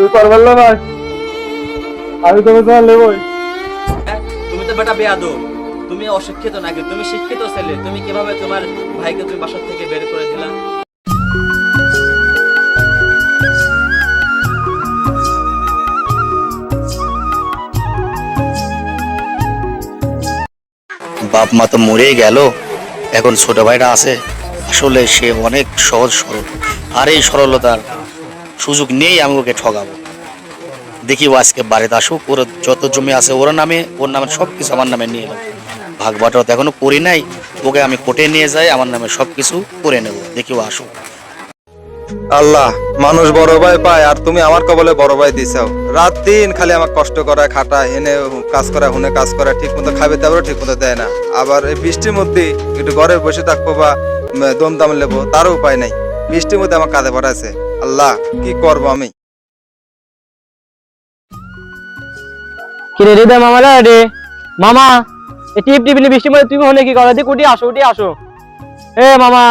তুই পারবার না ভাই। আমি তোকে তোমার নেবই। হ্যাঁ? তুমি তো বেটা বেয়াদব। তুমি অশিক্ষিত নাকি? তুমি শিক্ষিত ছেলে। তুমি কীভাবে তোমার ভাইকে তুমি বাসা থেকে বের করে দিলা? বাপ মা তো মরেই গেল। এখন ছোট ভাইটা আছে। আসলে সে অনেক সহজ সরল। আর এই সরলতার সুযোগ নেই আমি ওকে ঠকাবো দেখি ও আজকে বাড়িতে আসুক ওর যত জমি আছে ওর নামে ওর নামে সব কিছু আমার নামে নিয়ে নেব। ভাগ বাটোয়ারা তো এখনও করি নাই ওকে আমি কোর্টে নিয়ে যাই আমার নামে সব কিছু করে নেব দেখি ও আসুক। আল্লাহ মানুষ বড় ভাই পায় আর তুমি আমার কবলে বড় ভাই দিছাও। রাত দিন খালি আমার কষ্ট করা খাটা এনে কাজ করা হুনে কাজ করা ঠিক মতো খাবে তারপরে ঠিক মতো দেয় না। আবার এই বৃষ্টির মধ্যে একটু ঘরে বসে থাকব বা উম, দম দাম লেবো তারও উপায় নাই। বৃষ্টির মধ্যে আমার কাঁধে পড়াছে আল্লাহ কি করব আমি? কিরে রে মামা রে মামা এই টিপ টিপ বৃষ্টির মধ্যে তুমি হলে কি করো? দি কুটি আসো উঠি আসো। এ মামা।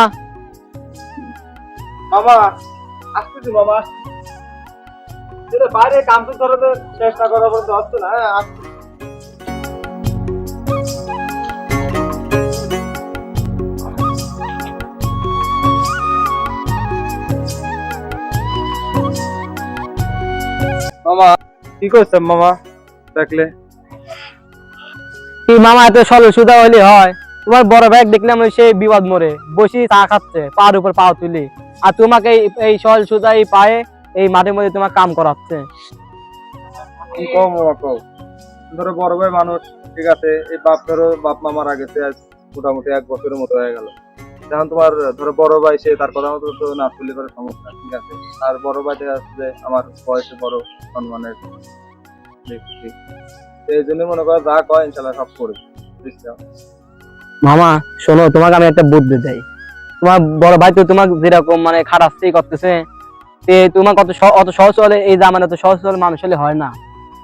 মামা আসতেছি মামা। বাইরে কাম তো ধরো তো শেষ না করা পর্যন্ত আসতো না হ্যাঁ আসতেছি। মামা কি করছেন মামা? দেখলে। কি মামা এত সুদা হয়। তোমার বড় ভাই দেখলাম সেই বিবাদ মরে বসি চা খাচ্ছে পার উপর পাও তুলি। আর তোমাকে এই- সরল সুদা এই পায়ে এই মাঠের মধ্যে তোমার কাম করাচ্ছে। ধরো বড় ভাই মানুষ ঠিক আছে এই বাপ ধরো বাপ মা মারা গেছে আজ মোটামুটি এক বছরের মতো হয়ে গেল। এখন তোমার, ধরো বড় ভাই, সে তার কথা মতো তো না তুলি করে সমস্যা, ঠিক আছে? আর বড় ভাই দেখা যাচ্ছে আমার বয়সে বড় সম্মানের ব্যক্তি। এই জন্য মনে করো যা কয় ইনশাল্লাহ সব করে, বুঝছ? মামা, শোনো, তোমাকে আমি একটা বুদ্ধি দেই। তোমার বড় ভাই তো তোমাকে যেরকম মানে খারাপই করতেছে, তে তোমার কত অত সহজ হলে, এই জামানা তো সহজ হলে মানুষ হলে হয় না।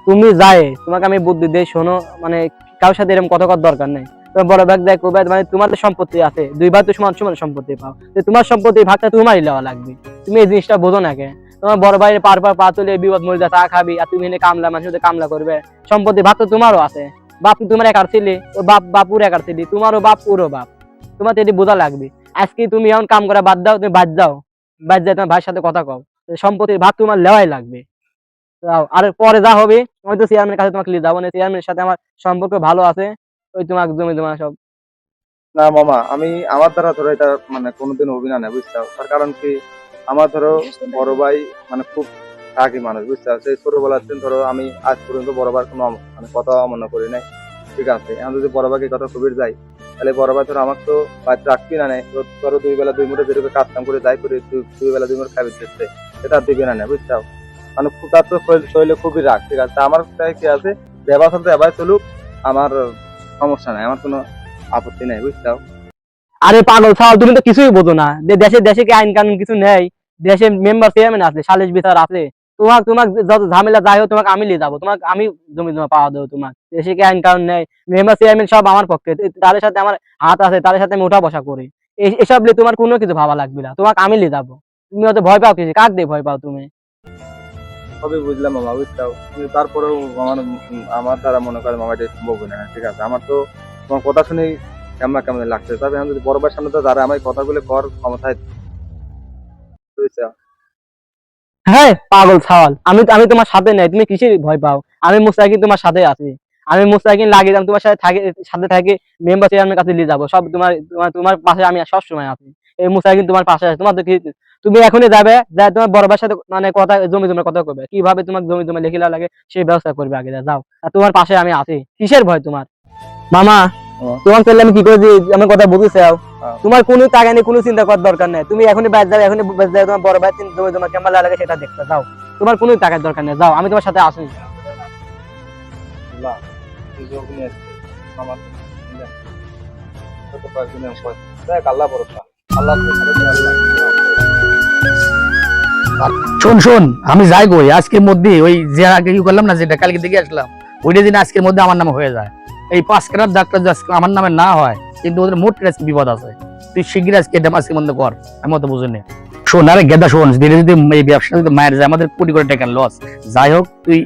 তুমি যায়, তোমাকে আমি বুদ্ধি দেই, শোনো মানে কারোর সাথে এরকম কথা করার দরকার নেই। বড় ভাগ ভাই মানে তোমার তো সম্পত্তি আছে। দুই ভাই তো সমান সমান সম্পত্তি পাও। তো তোমার সম্পত্তি ভাগটা তোমারই নেওয়া লাগবে। তুমি এই জিনিসটা বোঝো না কে? তোমার বড় ভাইয়ের পার পার পা তুলে বিপদ মরে যা, চা খাবি, আর তুমি এনে কামলা, মানুষের কামলা করবে। সম্পত্তি ভাগ তো তোমারও আছে। বাপ তোমার একার ছিলি বাপ, বাপুর একার ছিলি তোমারও বাপ, ওরও বাপ। তোমার এটি বোঝা লাগবে। আজকে তুমি এমন কাম করা বাদ দাও, তুমি বাদ যাও। বাদ যাও, তোমার ভাইয়ের সাথে কথা কও। সম্পত্তির ভাগ তোমার লেওয়াই লাগবে। দাও। আর পরে যা হবে হয়তো চেয়ারম্যানের কাছে তোমাকে যাব না। চেয়ারম্যানের সাথে আমার সম্পর্ক ভালো আছে। ওই তোমার জমি তোমার সব। না মামা, আমি আমার দ্বারা ধরো এটা মানে কোনোদিন অভিনয় নেই, বুঝছ? তার কারণ কি? আমার ধরো বড় ভাই মানে খুব থাকি মানুষ, বুঝছ? সেই ছোটবেলার দিন ধরো আমি আজ পর্যন্ত বড় ভাইয়ের কোনো মানে কথা অমান্য করি নাই, ঠিক আছে? এখন যদি বড় ভাইকে কথা কবির যাই, তাহলে বড় ভাই ধরো আমার তো বাচ্চা রাখবি না নেই, তো ধরো দুই বেলা দুই মুঠে যেরকম কাজ কাম করে যাই করে, দুই বেলা দুই মুঠে খাবি দিচ্ছে আর দিবি না নেই বুঝছ? মানে খুব তার তো শরীর- খুবই রাগ, ঠিক আছে? আমার কাছে কি আছে? ব্যবহার চলতে এবার চলুক, আমার সমস্যা নাই, আমার কোনো আপত্তি নেই বুঝছ আরে পাগল ছাল তুমি তো কিছুই বোঝো না। দেশে দেশে কি আইন কানুন কিছু নেই? দেশে মেম্বার চেয়ারম্যান আছে, সালিশ বিচার আছে। তোমাক তোমাক যত ঝামেলা যাই হোক, তোমাকে আমি নিয়ে যাব। তোমাকে আমি জমি জমা পাওয়া দেবো তোমার দেশে কি আইন কানুন নেই? মেম্বার চেয়ারম্যান সব আমার পক্ষে। তাদের সাথে আমার হাত আছে, তাদের সাথে আমি উঠা বসা করি। এসব নিয়ে তোমার কোনো কিছু ভাবা লাগবে না। তোমাকে আমি নিয়ে যাব। তুমি হয়তো ভয় পাও কিছু কাক দিয়ে ভয় পাও তুমি? সবই বুঝলাম মামা বুঝছাও কিন্তু তারপরেও আমার আমার দ্বারা মনে করে মামা এটা সম্ভব না ঠিক আছে, আমার তো তোমার কথা শুনেই কেমন কেমন লাগছে। তবে এখন যদি বড় ভাইয়ের সামনে তো যারা আমার কথাগুলো কর, ক্ষমতায় হ্যাঁ পাগল, ছাওয়াল। আমি আমি তোমার সাথে নেই, তুমি কিসের ভয় পাও? আমি মুস্তাকিন তোমার সাথে আছি। আমি মুস্তাকিন লাগিয়ে তোমার সাথে থাকে সাথে থাকে মেম্বার চেয়ারম্যানের কাছে নিয়ে যাব। সব তোমার তোমার তোমার পাশে আমি সব সময় আছি। এই মুস্তাকিন তোমার পাশে আছে। তোমার তুমি এখনই যাবে যা তোমার বড় ভাইয়ের সাথে মানে কথা জমি জমা কথা করবে কীভাবে তোমার জমি জমা লিখে লাগে সেই ব্যবস্থা করবে আগে যাও। আর তোমার পাশে আমি আছি। কিসের ভয় তোমার? মামা। তোমার পেলে আমি কি করে দিই? আমি কথা বুঝতে চাও। তোমার কোনো টাকা নেই কোনো চিন্তা করার দরকার নেই। তুমি এখনই বাইরে যাবে এখনই বাইরে যাবে তোমার বড় ভাই জমি জমা কেমন লাগে সেটা দেখতে যাও। তোমার কোনো টাকার দরকার নেই যাও আমি তোমার সাথে আসি। আমার আল্লাহ ভরসা। শোন শোন আমি যাই কই। আজকের মধ্যে ওই যে আগে কি করলাম না যেটা কালকে দেখে আসলাম ওইটা দিন আজকের মধ্যে আমার নামে হয়ে যায়। এই পাঁচ কাটার ডাক্তার আজকে আমার নামে না হয় কিন্তু ওদের মোট আজকে বিপদ আছে। তুই শিগগির আজকে এটা আজকের মধ্যে কর আমি অত বুঝিনি শোন আরে গেদা শোন ধীরে যদি এই ব্যবসা যদি মায়ের যায় আমাদের কোটি কোটি টাকা লস যাই হোক তুই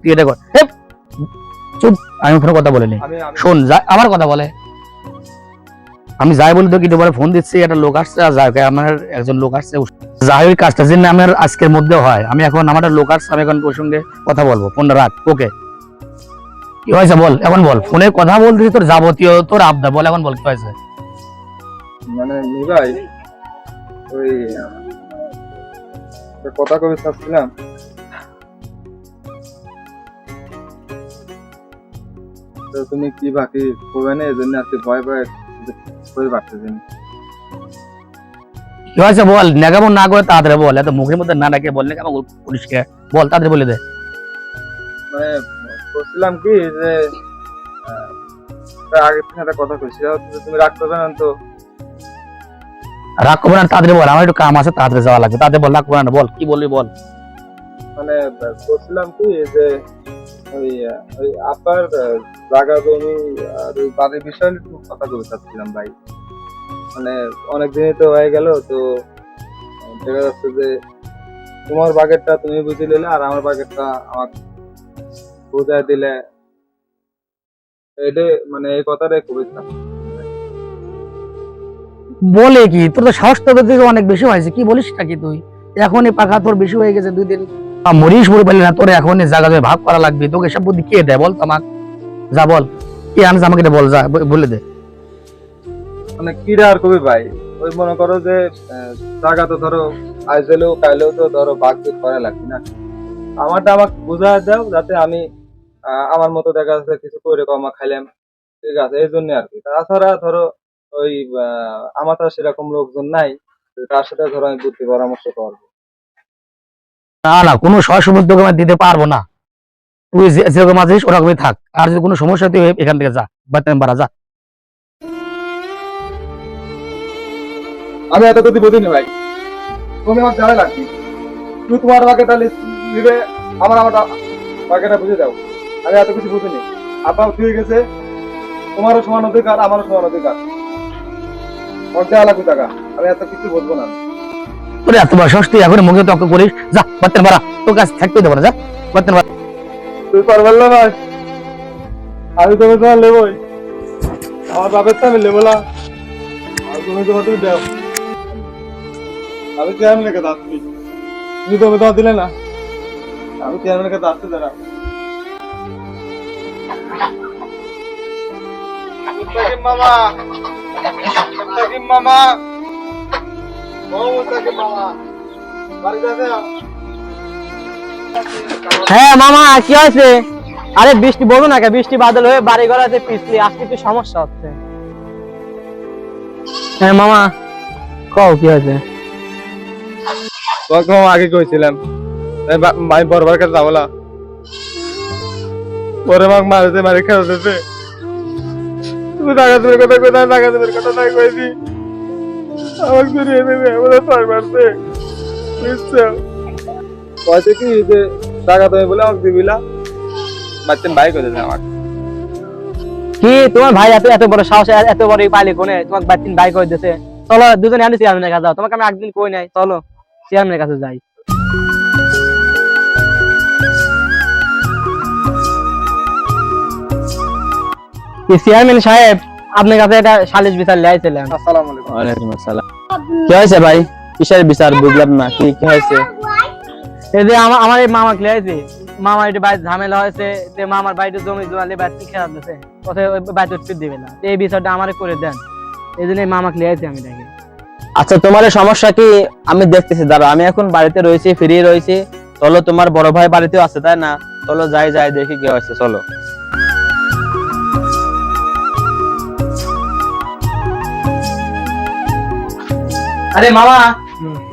তুই এটা কর। চুপ আমি কোনো কথা বলিনি। শোন যা আমার কথা বলে। আমি যাই বলি তো কিন্তু ফোন দিচ্ছি, একটা লোক আসছে আর যাই আমার একজন লোক আসছে। যাই ওই কাজটা যেন আমার আজকের মধ্যে হয়। আমি এখন আমার লোক আসছে, আমি এখন ওর সঙ্গে কথা বলব। ফোনটা রাখ। ওকে কি হয়েছে বল? এখন বল। ফোনে কথা বলতেছি, তোর যাবতীয়, তোর আবদা, বল এখন বল, কি হয়েছে? মানে ওই কথা কবে চাচ্ছিলাম তুমি কি বাকি করবে না? এই জন্য আজকে ভয় ভয় করে পারতেছি না। বল নেগামন না করে তাড়াতাড়ি বল এত মুখের মধ্যে না ডাকে বল নেগামন পুলিশকে। বল তাড়াতাড়ি বলে দে। মানে বলছিলাম কি যে একটা কথা তুমি রাগ করবে না তো। রাগ করব না তাড়াতাড়ি বল আমার একটু কাম আছে তাড়াতাড়ি যাওয়া লাগবে। তাড়াতাড়ি বল রাগ করব না বল কি বলবি বল। মানে বলছিলাম কি যে ওই ওই আপার জমি আর ওই বাড়ির কথা বলতে চাচ্ছিলাম ভাই। মানে অনেক দিনই তো হয়ে গেল, তো দেখা যাচ্ছে যে তোমার বাগেরটা তুমি বুঝে নিলে আর আমার বাগেরটা আমার বুঝাই দিলে। এটা মানে এই কথাটাই খুবই। বলে কি? তোর তো সাহস থেকে অনেক বেশি হয়েছে, কি বলিস নাকি তুই? এখনই পাখা তোর বেশি হয়ে গেছে দুই দিন। মরিস মরে পারলি না তোর এখনই জায়গা জমি ভাগ করা লাগবে। তোকে সব বুদ্ধি কে দেয় বল আমাকে যা বল। কে আনছে আমাকে বল, যা বলে দে। মানে কিরা আর কবি ভাই? ওই মনে করো যে জায়গা তো ধরো কাইলেও তো ধরো বাঘ করা লাগবে না। আমারটা আমাকে বুঝা দাও, যাতে আমি আমার মতো দেখা যাচ্ছে কিছু করে কমা খাইলাম। ঠিক আছে, এই জন্য আর কি। তাছাড়া ধরো, ওই আমার তো সেরকম লোকজন নাই। তার সাথে ধরো আমি বুদ্ধি পরামর্শ করব। না না, কোনো সহসময় তোকে দিতে পারব না। তুই যেরকম আছিস, ওরকমই থাক। আর যদি কোনো সমস্যা তুই এখান থেকে যা বাড়ি, যা। আমি এত যদি বুঝিনি ভাই। তুমি আমার জানা লাগবে তুই তোমার বাকেটা নিবে, আমার আমার বাকেটা বুঝে দাও। আমি এত কিছু বুঝিনি। আপনার ঠিক গেছে তোমারও সমান অধিকার, আমারও সমান অধিকার। দেওয়া লাগবে টাকা আমি এত কিছু বুঝব না। তোর এত বড় সাহস তুই এখন মুখে তক্ক করিস। যা বাড়ি বাড়া তোর কাছে থাকতে দেবো না যা বাড়ি বাড়া তুই পারবেন না ভাই। আমি তুমি তোমার লেবই আমার বাপের তো আমি লেবো না। আর তুমি তোমার তুমি দেও। আমি চেয়ারম্যানের কাছে আসছি তুমি তুমি তোমার দিলে না। আমি চেয়ারম্যানের কাছে আসতে দাঁড়া মামা। মামা। হ্যাঁ মামা, কি হয়েছে? আরে, বৃষ্টি বলুন না বৃষ্টি বাদল হয়ে বাড়ি ঘরাতে পিছলি, আজকে একটু সমস্যা হচ্ছে। হ্যাঁ মামা, কও, কি আমি আগে কইছিলাম আমি মারিতে মারি খেলতেছে। তুমি টাকা দেবে কথা কোথায় টাকা দেবে কথা নাই আমাকে ফিরিয়ে দেবে আমাদের ছয় মারছে। কয়েছে কি যে টাকা দেবে বলে আমাকে দিবিলা বাচ্চান ভাই কইতেছে আমার কি তোমার ভাই এত এত বড় সাহস এত বড় পাইলে কোনে? তোমাকে বাতিন ভাই কই দিতেছে চলো দুজনে আনি চেয়ারম্যানের কাছে যাও। তোমাকে আমি একদিন কই নাই। চলো চেয়ারম্যানের কাছে যাই। চেয়ারম্যান সাহেব? আপনার কাছে একটা সালিশ বিচার আসসালামু আলাইকুম। ওয়ালাইকুম আসসালাম। কি হয়েছে ভাই? কিসের বিচার বুঝলাম না কি কি হয়েছে? এই যে আমার আমার এই মামা একটু বাড়িতে ঝামেলা হয়েছে যে মামার বাড়িতে জমি জমালে দিছে। কোথায় দিবে না। এই বিষয়টা আমারে করে দেন। এই জন্য এই মামাকে আমি দেখি আচ্ছা তোমার সমস্যা কি? আমি দেখতেছি দাঁড়া আমি এখন বাড়িতে রয়েছি ফ্রি রয়েছি। চলো তোমার বড় ভাই বাড়িতেও আছে তাই না? চলো যাই যাই দেখি কি হয়েছে চলো। আরে মামা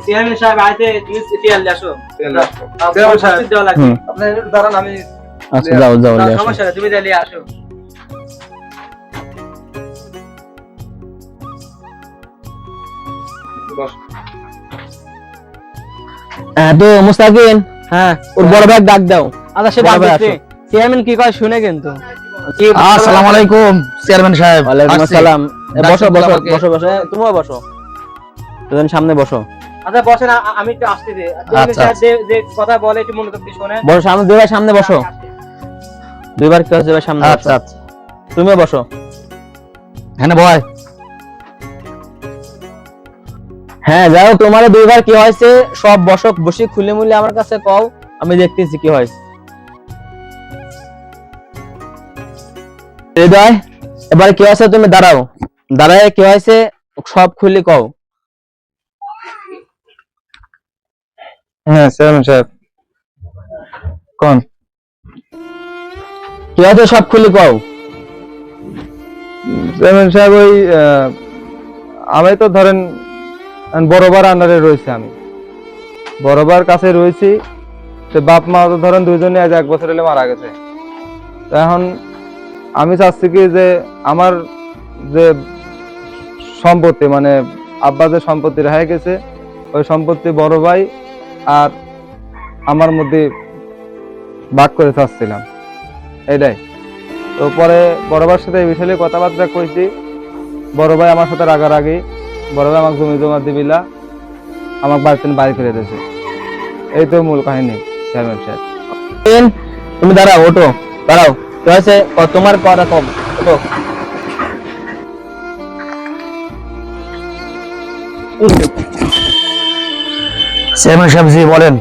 চেয়ারম্যান সাহেব আইতে তুমি নিয়ে আসো। চেয়ারম্যান সাহেব। দেওয়া লাগবে। আপনি দাঁড়ান আমি আচ্ছা যাও যাও। সমস্যা তুমি যাই আসো। হ্যাঁ তো মুস্তাকিন হ্যাঁ। ওর বড় ভাই ডাক দাও। আচ্ছা সে ডাক চেয়ারম্যান কি কয় শুনে কিন্তু। আসসালামু আলাইকুম চেয়ারম্যান সাহেব। ওয়ালাইকুম আসছি। আসসালাম। বসো বসো বসো বসো। তুমিও বসো। দুজন সামনে বসো। আচ্ছা বসেন আমি একটু আসতেছি আচ্ছা, যে যে কথা বলে একটু মনোযোগ দিয়ে শোনেন। বসো সামনে দুইবার সামনে বসো। দুইবার কি হচ্ছে দুইবার সামনে আচ্ছা আচ্ছা। তুমিও বসো। হ্যাঁ ভয় হ্যাঁ যাই হোক তোমার দুইবার কি হয়েছে সব বসক বসে খুলে মুলে আমার কাছে কও আমি দেখতেছি কি হয়। হৃদয় এবার কি হয়েছে তুমি দাঁড়াও। দাঁড়ায় কি হয়েছে সব খুলে কও। হ্যাঁ চেয়ারম্যান সাহেব। কোন? কি হয়েছে সব খুলে কও চেয়ারম্যান সাহেব ওই আমি তো ধরেন বড়বার আন্ডারে রয়েছে আমি। বড়বার কাছে রয়েছি তো বাপ মা তো ধরেন দুইজনে আজ এক বছর হলে মারা গেছে। তো এখন আমি চাচ্ছি কি যে আমার যে সম্পত্তি মানে আব্বা যে সম্পত্তি রেখে গেছে ওই সম্পত্তি বড় ভাই আর আমার মধ্যে ভাগ করে চাচ্ছিলাম। এটাই। তো পরে বড় ভাইয়ের সাথে এই বিষয়ে নিয়ে কথাবার্তা কইছি। বড় ভাই আমার সাথে রাগারাগি। বড় ভাই আমাকে জমি জমা দিবিলা আমাকে বাড়ি থেকে বাড়ি ফিরে দিয়েছে। এই তো মূল কাহিনী চেয়ারম্যান সাহেব। তুমি দাঁড়াও ওঠো। দাঁড়াও। কি হয়েছে? ও, তোমার কথা কম ওঠো। চেয়ারম্যান সাহেব জি বলেন।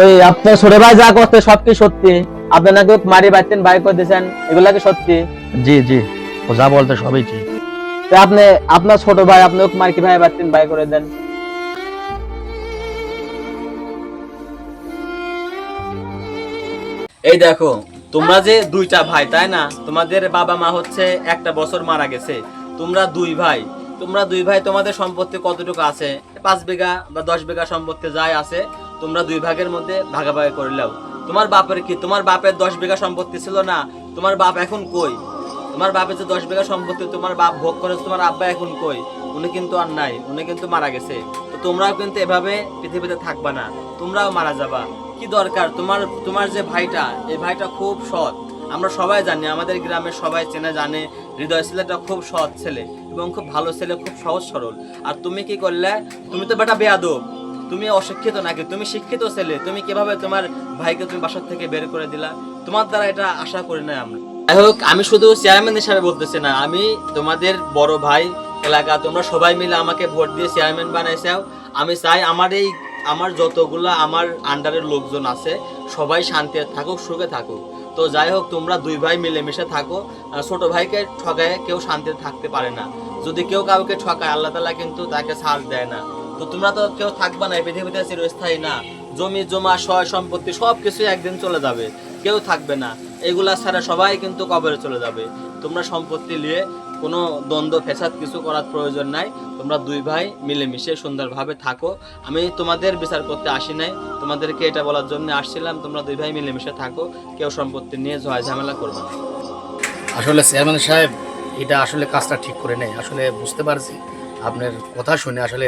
ওই আপনার ছোট ভাই যা করতে সব কি সত্যি। আপনি নাকি মারি বাড়তেন বাই করে দিয়েছেন এগুলা কি সত্যি? জি জি ও যা বলতে সবই ঠিক। তো আপনি আপনার ছোট ভাই আপনি ওকে ভাই বাড়তেন বাই করে দেন? এই দেখো তোমরা যে দুইটা ভাই তাই না? তোমাদের বাবা মা হচ্ছে একটা বছর মারা গেছে। তোমরা দুই ভাই। তোমরা দুই ভাই তোমাদের সম্পত্তি কতটুকু আছে? পাঁচ বিঘা বা দশ বিঘা সম্পত্তি যাই আছে, তোমরা দুই ভাগের মধ্যে ভাগাভাগি করে নাও। তোমার বাপের কি? তোমার বাপের দশ বিঘা সম্পত্তি ছিল না, তোমার বাপ এখন কই? তোমার বাপের যে দশ বিঘা সম্পত্তি, তোমার বাপ ভোগ করেছে, তোমার আব্বা এখন কই? উনি কিন্তু আর নাই, উনি কিন্তু মারা গেছে। তো তোমরাও কিন্তু এভাবে পৃথিবীতে থাকবা না, তোমরাও মারা যাবা। কি দরকার? তোমার তোমার যে ভাইটা, এই ভাইটা খুব সৎ। আমরা সবাই জানি, আমাদের গ্রামের সবাই চেনে, জানে। হৃদয় ছেলেটা খুব সৎ ছেলে এবং খুব ভালো ছেলে, খুব সহজ সরল। আর তুমি কি করলে? তুমি তো বেটা বেয়াদব। তুমি অশিক্ষিত নাকি? তুমি শিক্ষিত ছেলে। তুমি কীভাবে তোমার ভাইকে তুমি বাসার থেকে বের করে দিলা? তোমার দ্বারা এটা আশা করি না আমরা। যাই হোক, আমি শুধু চেয়ারম্যান হিসাবে বলতেছি না, আমি তোমাদের বড় ভাই এলাকা, তোমরা সবাই মিলে আমাকে ভোট দিয়ে চেয়ারম্যান বানাইছাও। আমি চাই আমার এই, আমার যতগুলা, আমার আন্ডারের লোকজন আছে, সবাই শান্তিতে থাকুক, সুখে থাকুক। তো যাই হোক, তোমরা দুই ভাই মিলেমিশে থাকো। ছোট ভাইকে ঠকায় কেউ শান্তিতে থাকতে পারে না। যদি কেউ কাউকে ঠকায় আল্লাহ তালা কিন্তু তাকে ছাড় দেয় না। তো তোমরা তো কেউ থাকবা না পৃথিবীতে চিরস্থায়ী না। জমি, জমা, সয়, সম্পত্তি সব কিছুই একদিন চলে যাবে। কেউ থাকবে না। এগুলা ছাড়া সবাই কিন্তু কবরে চলে যাবে। তোমরা সম্পত্তি নিয়ে কোনো দ্বন্দ্ব ফেসাদ কিছু করার প্রয়োজন নাই। তোমরা দুই ভাই মিলেমিশে সুন্দরভাবে থাকো। আমি তোমাদের বিচার করতে আসি নাই। তোমাদেরকে এটা বলার জন্য আসছিলাম, তোমরা দুই ভাই মিলেমিশে থাকো। কেউ সম্পত্তি নিয়ে ঝয় ঝামেলা করবে না। আসলে চেয়ারম্যান সাহেব, এটা আসলে কাজটা ঠিক করে নেই আসলে বুঝতে পারছি, আপনার কথা শুনে আসলে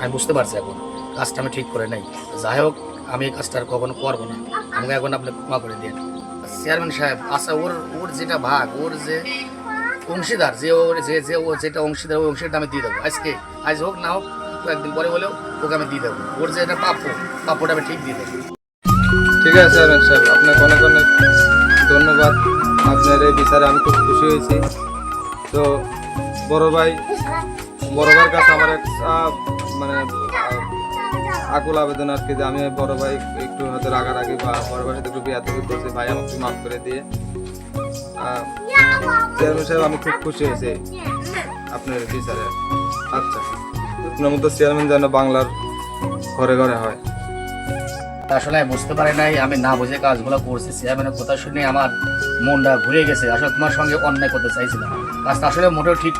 আমি বুঝতে পারছি এখন, কাজটা আমি ঠিক করে নেই। যাই হোক, আমি এই কাজটা আর কখনো করব না। আমাকে এখন আপনি ক্ষমা করে দিন চেয়ারম্যান সাহেব আচ্ছা ওর ওর যেটা ভাগ, ওর যে অংশীদার, যে ওর যে যে ও যেটা অংশীদার, ওই অংশীদারটা আমি দিয়ে দেবো। আজকে, আজ হোক, না হোক, একদিন পরে হলেও ওকে আমি দিয়ে দেবো। ওর যে এটা প্রাপ্য, প্রাপ্যটা আমি ঠিক দিয়ে দেবো। ঠিক আছে স্যার সাহেব। আপনাকে অনেক অনেক ধন্যবাদ। আপনার এই বিচারে আমি খুব খুশি হয়েছি। তো, বড় ভাই, বড় ভাইয়ের কাছে আমার একটা মানে আকুল আবেদন আর কি যে আমি বড় ভাই একটু হয়তো রাগারাগি বা বড় ভাইয়ের সাথে একটু বিয়াদবি করছি, ভাই আমাকে মাফ করে দিয়ে। চেয়ারম্যান সাহেব, আমি খুব খুশি হয়েছি। আপনার বিচারে। আচ্ছা। আপনার মতো চেয়ারম্যান যেন বাংলার ঘরে ঘরে হয়। আসলে আমি বুঝতে পারি নাই, আমি না বুঝে কাজগুলো করছি। চেয়ারম্যানের কথা শুনে আমার মনটা ঘুরে গেছে। আসলে তোমার সঙ্গে অন্যায় করতে চাইছিলাম। কাজটা আসলে মোটেও ঠিক